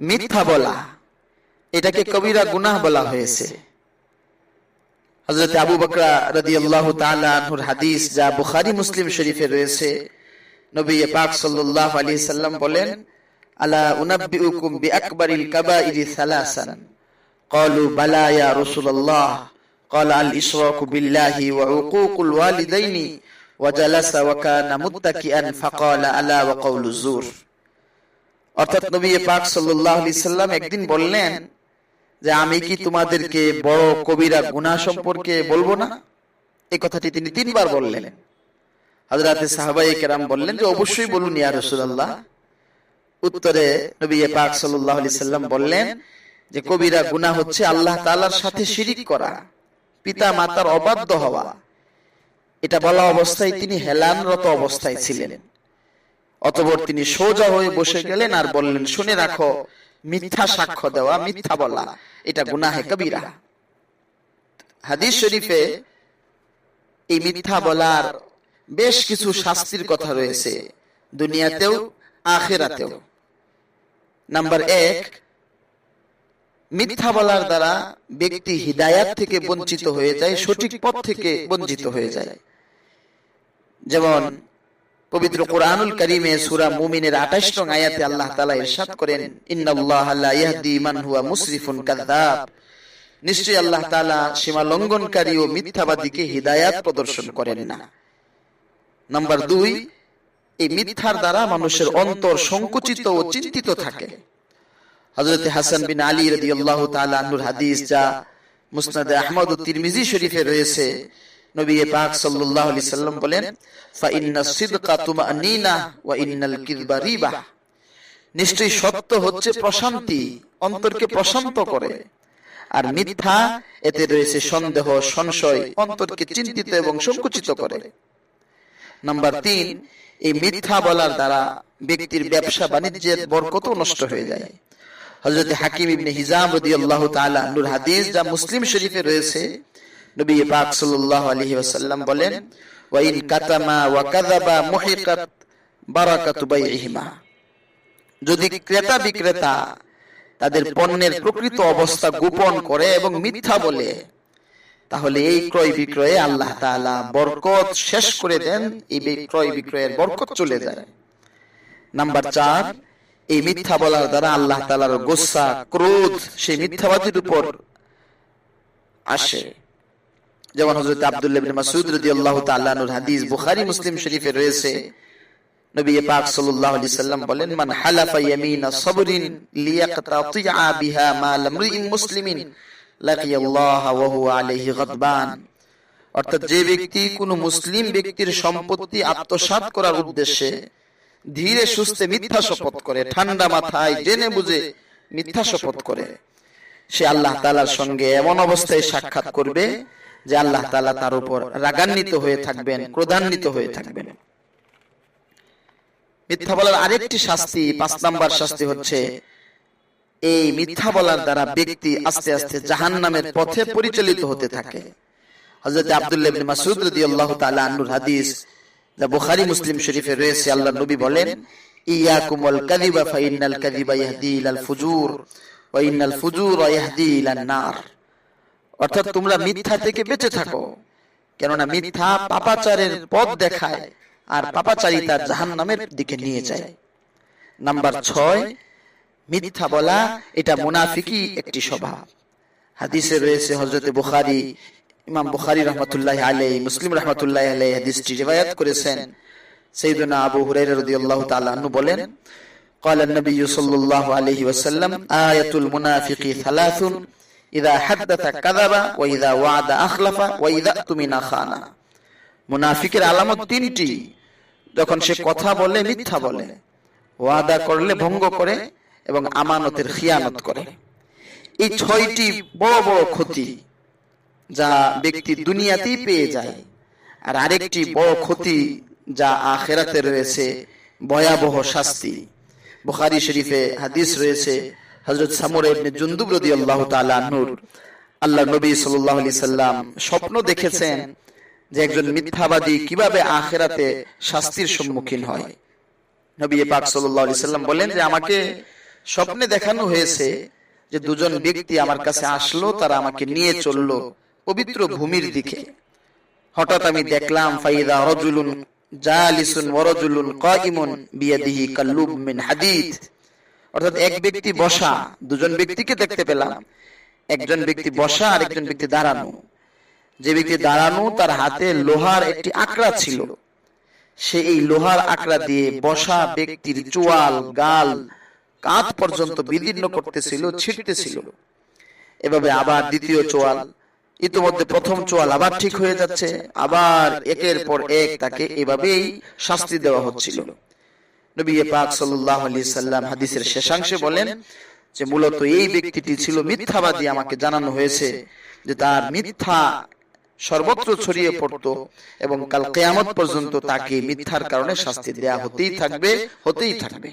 মিথ্যা বলা এটাকে কবিরা গুনাহ বলা হয়েছে হজরত আবু বকরা রাদিয়াল্লাহু তাআলা আনহুর হাদিস যা বুখারী মুসলিম শরীফে রয়েছে নবী পাক সাল্লাল্লাহু আলাইহি সাল্লাম বলেন আলা উনাব্বিউকুম বিআকবারিল কাবাইরি সালাসান قالوا بلى يا رسول الله قال الإشراك بالله وعقوق الوالدين وجلس وكان متكئا فقال ألا وقول الزور অর্থাৎ নবী পাক সাল্লাল্লাহু আলাইহি সাল্লাম একদিন বললেন যে আমি কি তোমাদেরকে বড় কবিরা গুনাহ সম্পর্কে বলব না? এই কথাটি তিনি তিনবার বললেন। হযরতে সাহাবায়ে কেরাম বললেন যে অবশ্যই বলুন ইয়া রাসূলুল্লাহ। উত্তরে নবী পাক সাল্লাল্লাহু আলাইহি সাল্লাম বললেন যে কবিরা গুনাহ হচ্ছে আল্লাহ তাআলার সাথে শিরিক করা। পিতা মাতার অবাধ্য হওয়া। এটা বলা অবস্থায় তিনি হেলানরত অবস্থায় ছিলেন। অতঃপর তিনি সোজা হয়ে বসে গেলেন আর বললেন, শুনে রাখো, মিথ্যা সাক্ষ্য দেওয়া মিথ্যা বলা, এটা গুনাহে কবিরা। হাদিস শরীফে এই মিথ্যা বলার বেশ কিছু শাস্তির কথা রয়েছে, দুনিয়াতেও, আখেরাতেও। নাম্বার এক, মিথ্যা বলার দ্বারা ব্যক্তি হিদায়াত থেকে বঞ্চিত হয়ে যায়, সঠিক পথ থেকে বঞ্চিত হয়ে যায়। যেমন পবিত্র কোরআনুল করিমে সূরা মুমিনের 28 নং আয়াতে আল্লাহ তাআলা ইরশাদ করেন হুয়া মুসরিফুন কাযাব নিশ্চয়ই আল্লাহ তাআলা সীমা লঙ্ঘনকারী ও মিথ্যাবাদীকে হিদায়াত প্রদর্শন করেন না। নাম্বার দুই, এই মিথ্যার দ্বারা মানুষের অন্তর সংকুচিত ও চিন্তিত থাকে। হযরত হাসান বিন আলী রাদিয়াল্লাহু তাআলা আনহুর হাদিস যা মুসনাদ আহমদ ও তিরমিজি শরীফে রয়েছে নবী পাক সাল্লাল্লাহু আলাইহি সাল্লাম বলেন ফা ইন্নাস সিদকা তুমানিনা ওয়া ইন্নাল কিযবা রিবা নিশ্চয়ই সত্য হচ্ছে প্রশান্তি অন্তরকে প্রশান্ত করে। আর মিথ্যা এতে রয়েছে সন্দেহ সংশয় অন্তরকে চিন্তিত এবং সংকুচিত করে। নাম্বার তিন এই মিথ্যা বলার দ্বারা ব্যক্তির ব্যবসা বাণিজ্যের বরকত নষ্ট হয়ে যায়। হযরত হাকিম ইবনে হিজাম রাদিয়াল্লাহু তাআলা আনহুর হাদিস যা মুসলিম শরীফে রয়েছে নবী পাক সাল্লাল্লাহু আলাইহি ওয়াসাল্লাম বলেন ওয়া ইন কাতামা ওয়া কাযাবা মুহিকাত বারাকাতু বাইইহিমা যদি ক্রেতা বিক্রেতা তাদের পণ্যের প্রকৃত অবস্থা গোপন করে এবং মিথ্যা বলে, তাহলে এই ক্রয় বিক্রয়ে আল্লাহ তাআলা বরকত শেষ করে দেন, এই ক্রয় বিক্রয়ের বরকত চলে যায়। নাম্বার চার, এই মিথ্যা বলার দ্বারা আল্লাহ তাআলার গোসা, ক্রোধ সেই মিথ্যাবাদীর উপর আসে। যেমন হযরত আব্দুল্লাহ আনহুর হাদিস বুখারী, মুসলিম শরীফে রয়েছে। নবী পাক সাল্লাল্লাহু আলাইহি সাল্লাম বলেন, মান হালাফা ইয়ামিনা সাবরিন লিয়াকতাতিআ বিহা মুসলিমিন লাকিয়াল্লাহ ওয়া হুয়া আলাইহি গাদবান। অর্থাৎ যে ব্যক্তি কোনো মুসলিম ব্যক্তির সম্পত্তি আত্মসাৎ করার উদ্দেশ্যে ধীরে সুস্থে মিথ্যা শপথ করে, ঠান্ডা মাথায় জেনে বুঝে মিথ্যা শপথ করে, সে আল্লাহ তালার সঙ্গে এমন অবস্থায় সাক্ষাৎ করবে যে আল্লাহ তালা তার উপর রাগান্বিত হয়ে থাকবেন, ক্রোধান্বিত হয়ে থাকবেন। মিথ্যা বলার আরেকটি শাস্তি, পাঁচ নাম্বার শাস্তি হচ্ছে, এই মিথ্যা বলার দ্বারা ব্যক্তি আস্তে আস্তে জাহান নামের পথে পরিচালিত হতে থাকে। হজরত আব্দুল্লাহ ইবনে মাসউদ রাদিয়াল্লাহু তাআলা আনহুর হাদিস, যা বুখারী, মুসলিম শরীফে রয়েছে আল্লাহ নবী বলেন, ইয়াকুম ওয়াল কাযিবা ফা কাযিবা ইয়াহদি ইলাল ফুজুর, ওয়া ইন্নাল ফুজুরা ইয়াহদি ইলান নার। অর্থাৎ তোমরা মিথ্যা থেকে বেঁচে থাকো কেননা মিথ্যা পাপাচারের পথ দেখায় আর পাপাচারী তার জাহান্নামের দিকে নিয়ে যায় নাম্বার ছয় মিথ্যা বলা এটা মুনাফিকি একটি স্বভাব হাদিসে রয়েছে হজরতে বুখারী ইমাম বুখারী রহমতুল্লাহ আলাই মুসলিম রহমতুল্লাহ আলাই হাদিসটি রিওয়ায়াত করেছেন সাইয়েদনা আবু হুরায়রা রাদিয়াল্লাহু তাআলা আনহু বলেন قال النبي صلى الله عليه وسلم آية المنافق ثلاث ইদা হাদ্দাতা কাদাবা ইদা ওয়াদা আখলাফা ইদা খানা। মুনাফিকের আলামত তিনটি। যখন সে কথা বলে, মিথ্যা বলে। ওয়াদা করলে ভঙ্গ করে এবং আমানতের খিয়ানত করে। এই ছয়টি বড় বড় ক্ষতি যা ব্যক্তি দুনিয়াতেই পেয়ে যায়। আর আরেকটি বড় ক্ষতি যা আখেরাতে রয়েছে, ভয়াবহ শাস্তি। বুখারি শরীফে হাদিস রয়েছে হজরত সামুর জুনদুব আনহুর আল্লাহ নবী আলাইহি সাল্লাম স্বপ্ন দেখেছেন যে একজন মিথ্যাবাদী কীভাবে আখেরাতে শাস্তির সম্মুখীন হয়। নবী পাক সাল্লাম বলেন যে, আমাকে স্বপ্নে দেখানো হয়েছে যে দুজন ব্যক্তি আমার কাছে আসলো, তারা আমাকে নিয়ে চলল পবিত্র ভূমির দিকে। হঠাৎ আমি দেখলাম, ফাইদা রজুলুন জালিসুন ওয়ারজুলুন কাইমুন বিয়াদিহি কাল্লুব মিন হাদিদ অর্থাৎ এক ব্যক্তি বসা, দুজন ব্যক্তিকে দেখতে পেলাম। একজন ব্যক্তি বসা আর একজন ব্যক্তি দাঁড়ানো। যে ব্যক্তি দাঁড়ানো, তার হাতে লোহার একটি আকড়া ছিল। সে এই লোহার আকড়া দিয়ে বসা ব্যক্তির চোয়াল, গাল, কাঁধ পর্যন্ত বিদীর্ণ করতেছিল ছিটতেছিল এভাবে আবার দ্বিতীয় চোয়াল। ইতিমধ্যে প্রথম চোয়াল আবার ঠিক হয়ে যাচ্ছে। আবার একের পর এক তাকে এভাবেই শাস্তি দেওয়া হচ্ছিল। নবী পাক সাল্লাল্লাহু আলাইহি সাল্লাম হাদিসের শেষাংশে বলেন যে মূলত এই ব্যক্তিটি ছিল মিথ্যাবাদী আমাকে জানানো হয়েছে যে তার মিথ্যা সর্বত্র ছড়িয়ে পড়তো এবং কাল কেয়ামত পর্যন্ত তাকে মিথ্যার কারণে শাস্তি দেয়া হতেই থাকবে হতেই থাকবে।